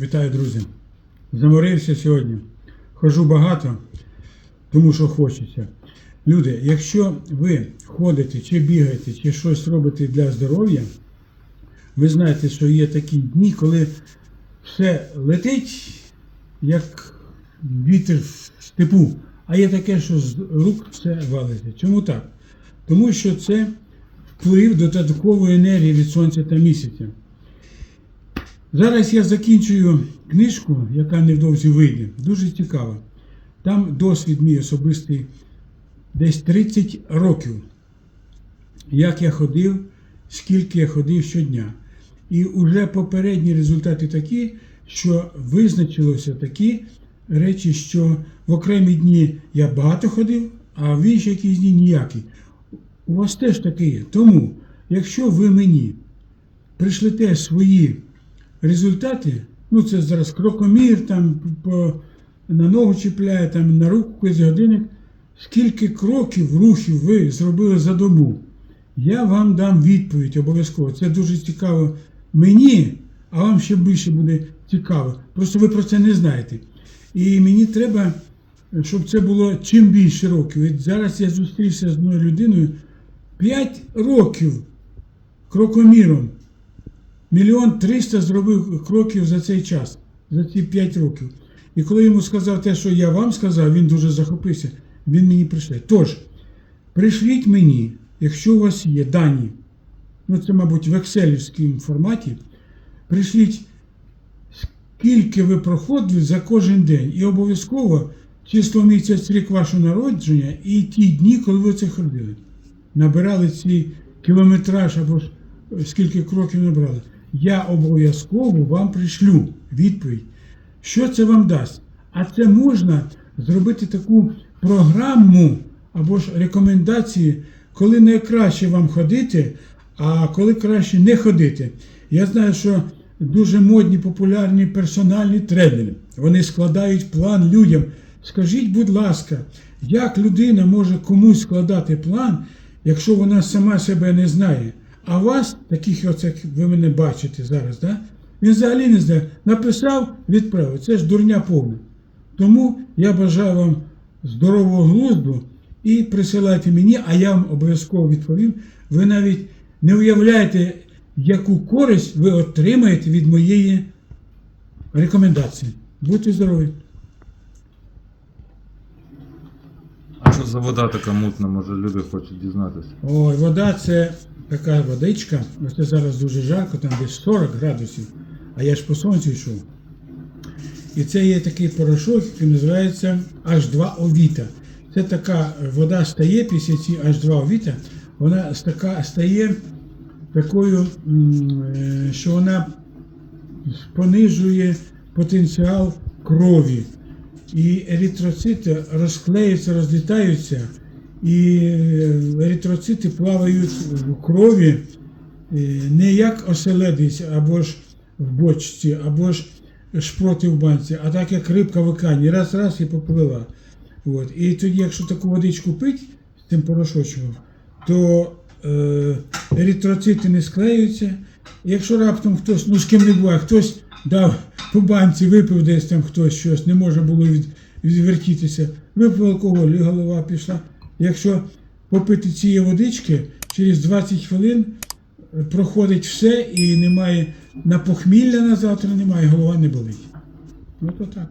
Вітаю, друзі. Заморився сьогодні. Хожу багато, тому що хочеться. Люди, якщо ви ходите, чи бігаєте, чи щось робите для здоров'я, ви знаєте, що є такі дні, коли все летить, як вітер в степу, а є таке, що з рук все валиться. Чому так? Тому що це вплив додаткової енергії від сонця та місяця. Зараз я закінчую книжку, яка невдовзі вийде. Дуже цікава. Там досвід мій особистий десь 30 років. Як я ходив, скільки я ходив щодня. І вже попередні результати такі, що визначилося такі речі, що в окремі дні я багато ходив, а в інші якісь дні ніякі. У вас теж таке є. Тому, якщо ви мені пришлете свої результати, ну це зараз крокомір, там по, на ногу чіпляє, там на руку якийсь годинник, скільки кроків, рухів ви зробили за добу, я вам дам відповідь обов'язково. Це дуже цікаво мені, а вам ще більше буде цікаво. Просто ви про це не знаєте. І мені треба, щоб це було чим більше років. І зараз я зустрівся з одною людиною 5 років крокоміром. Мільйон триста зробив кроків за цей час, за ці 5 років. І коли йому сказав те, що я вам сказав, він дуже захопився. Він мені прийшли. Тож, прийшліть мені, якщо у вас є дані, ну це, мабуть, в екселівському форматі, прийшліть, скільки ви проходили за кожен день. І обов'язково число місяць рік вашого народження і ті дні, коли ви це ходили. Набирали цей кілометраж або скільки кроків набрали. Я обов'язково вам пришлю відповідь. Що це вам дасть? А це можна зробити таку програму або ж рекомендації, коли найкраще вам ходити, а коли краще не ходити. Я знаю, що дуже модні, популярні персональні тренери. Вони складають план людям. Скажіть, будь ласка, як людина може комусь складати план, якщо вона сама себе не знає? А вас, таких, як ви мене бачите зараз, да? він взагалі не знає. Написав, відправив. Це ж дурня повна. Тому я бажаю вам здорового глузду і присилайте мені, а я вам обов'язково відповім. Ви навіть не уявляєте, яку користь ви отримаєте від моєї рекомендації. Будьте здорові! А що за вода така мутна, може люди хочуть дізнатися. Ой, вода це така водичка. Оце зараз дуже жарко, там десь 40 градусів, а я ж по сонцю йшов. І це є такий порошок, який називається H2 Овіта. Це така вода стає після цієї H2 Овіта, вона така, стає такою, е, що вона понижує потенціал крові. І еритроцити розклеюються, розлітаються, і еритроцити плавають в крові е, не як оселедець або ж в бочці, або ж шпроти в банці, а так як рибка в океані. Раз, раз і поплила. От. І тоді, якщо таку водичку пить з цим порошочком, то е, еритроцити не склеюються. Якщо раптом хтось, ну з ким не буває, хтось дав по банці, випив десь там хтось щось, не може було від, відвертітися, випив алкоголь і голова пішла. Якщо попити цієї водички, через 20 хвилин проходить все і немає на похмілля на завтра, немає, голова не болить. Ну то так.